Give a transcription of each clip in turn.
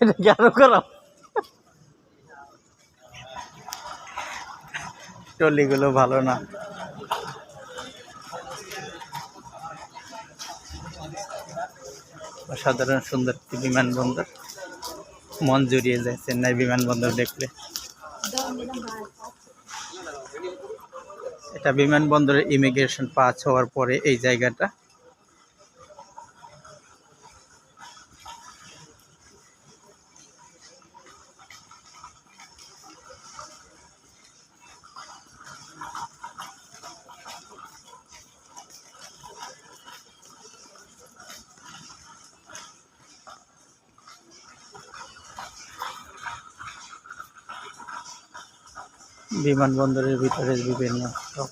এটা কি আরও খারাপ ট্রলিগুলো ভালো না। অসাধারণ সুন্দর বিমানবন্দর। মন জুড়িয়ে যায় চেন্নাই বিমানবন্দর দেখলে। এটা বিমানবন্দরের ইমিগ্রেশন পাস হওয়ার পরে এই জায়গাটা। বিমানবন্দরের ভিতরে বিভিন্ন সব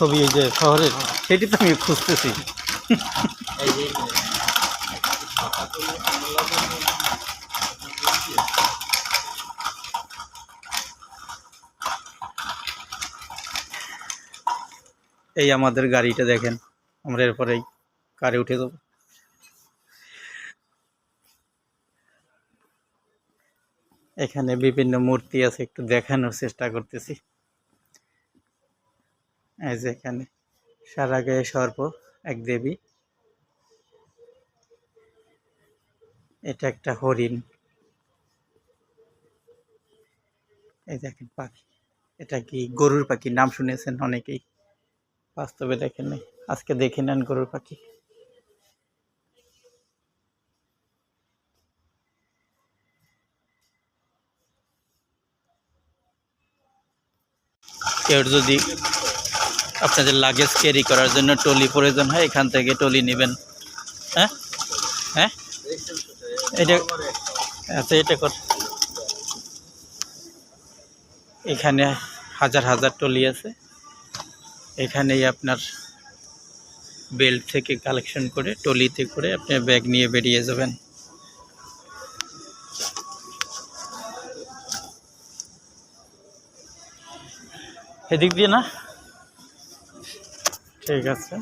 ছবি এই যে শহরের, সেটি তো আমি খুঁজতেছি। এই আমাদের গাড়িটা দেখেন, আমরা এরপরেই কারে উঠে দেবো এখানে বিভিন্ন মূর্তি আছে, একটু দেখানোর চেষ্টা করতেছি। এই যে এখানে সারা গায়ে সর্প, এক দেবী। এটা একটা হরিণ। এই দেখেন পাখি। এটা কি গরুর পাখি? নাম শুনেছেন অনেকেই। বাস্তবে দেখেন আজকে দেখে নেন গরুর পাখি। কেউ যদি আপনাদের লাগেজ ক্যারি করার জন্য টলি প্রয়োজন হয়, এখান থেকে টলি নেবেন। হ্যাঁ? হ্যাঁ? এটা আচ্ছা এটা কর। এখানে হাজার হাজার টলি আছে। এখানেই আপনার বেল্ট থেকে কালেকশন করে টলিতে করে আপনি ব্যাগ নিয়ে বেরিয়ে যাবেন। এদিক দিয়ে না? ঠিক আছে।